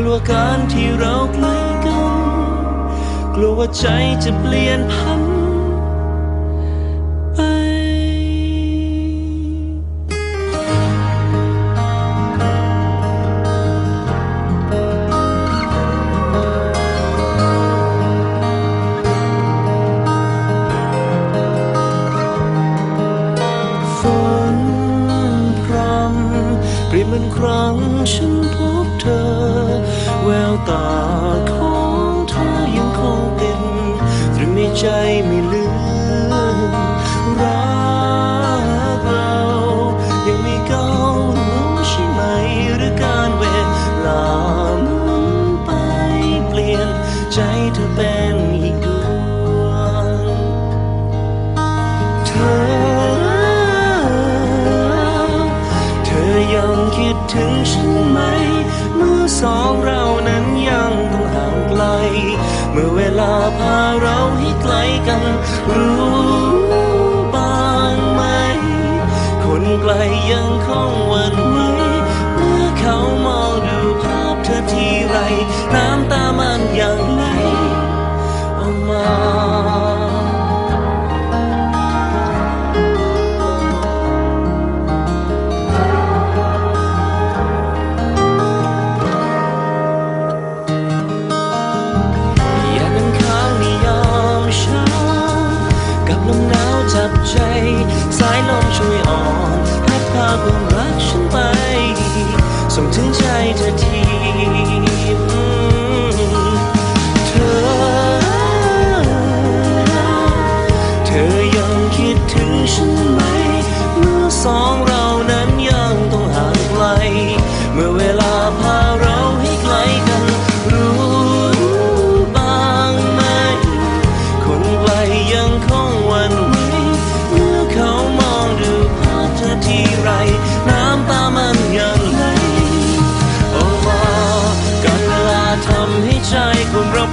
กลัวการที่เราใกล้กัน กลัวว่าใจจะเปลี่ยนพัน ในใจไม่ลืม มื่อเวลาพาเราให้ไกลกัน รู้บ้างไหม คนไกลยังคงหวันไหวเมื่อเขามองดูภาพเธอทีไร น้ำตามันยังไหลออกมา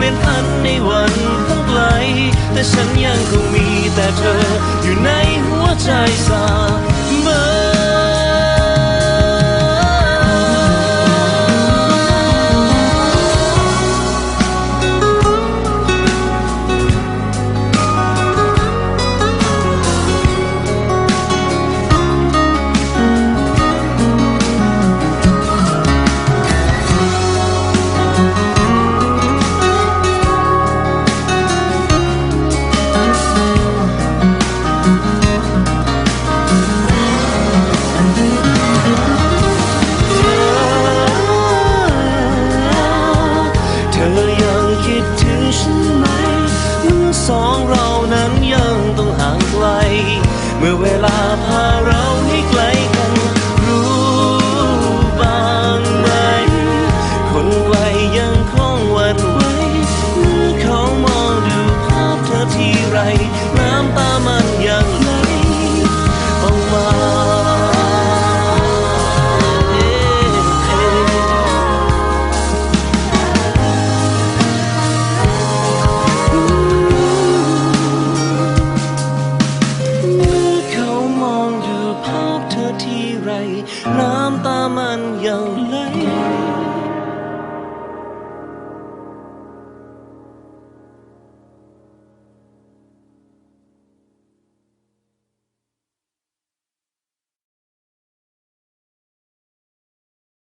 ลี่ยนพันในวันต้องไกล แต่ฉันยังคงมีแต่เธออยู่ในหัวใจเสม เมื่อเวลาพาเรา น้ำตามันยังไหล